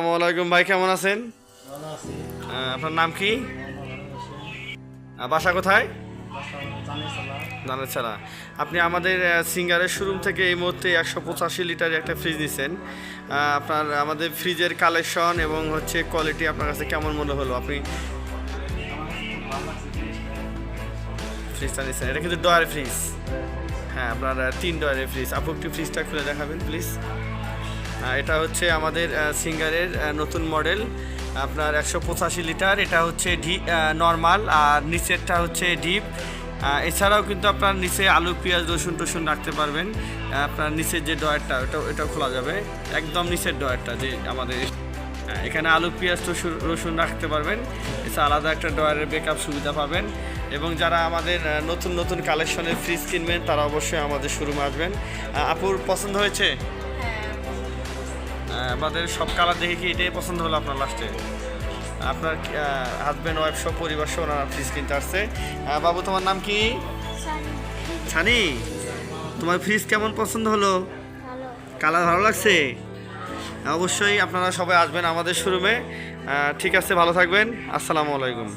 আসসালামু আলাইকুম ভাই কেমন আছেন? আপনার নাম কি? বাসা কোথায়? বাসা জানি ছাড়া আপনি আমাদের সিঙ্গারের শোরুম থেকে এই মুহূর্তে একশো পঁচাশি লিটার একটা ফ্রিজ নিছেন। আপনার আমাদের ফ্রিজের কালেকশন এবং হচ্ছে কোয়ালিটি আপনার কাছে কেমন মনে হলো? আপনি ফ্রিজটা নিচ্ছেন এটা কিন্তু ডয়ার ফ্রিজ হ্যাঁ আপনার তিন ডয়ারের ফ্রিজ আপু একটু ফ্রিজটা খুলে দেখাবেন প্লিজ এটা হচ্ছে আমাদের সিঙ্গারের নতুন মডেল। আপনার একশো পঁচাশি লিটার, এটা হচ্ছে ডি নর্মাল, আর নিচেরটা হচ্ছে ডিপ। এছাড়াও কিন্তু আপনার নিচে আলু, পেঁয়াজ, রসুন টসুন রাখতে পারবেন। আপনার নিচের যে ডয়ারটা ওটা ওটাও খোলা যাবে। একদম নিচের ডয়ারটা যে আমাদের এখানে আলু, পেঁয়াজ, টসুন, রসুন রাখতে পারবেন। এছাড়া আলাদা একটা ডয়ারের ব্যাকআপ সুবিধা পাবেন। এবং যারা আমাদের নতুন নতুন কালেকশনের ফ্রিজ কিনবেন, তারা অবশ্যই আমাদের শোরুমে আসবেন। আপুর পছন্দ হয়েছে? আমাদের সব কালার দেখে কি এটাই পছন্দ হলো আপনার লাস্টে আপনার হাজব্যান্ড ওয়াইফ সব পরিবার সহ ওনারা ফ্রিজ কিনতে আসছে। বাবু, তোমার নাম কি? ছানি। তোমার ফ্রিজ কেমন পছন্দ হলো? কালার ভালো লাগছে? অবশ্যই আপনারা সবাই আসবেন আমাদের শোরুমে ঠিক আছে, ভালো থাকবেন। আসসালামু আলাইকুম।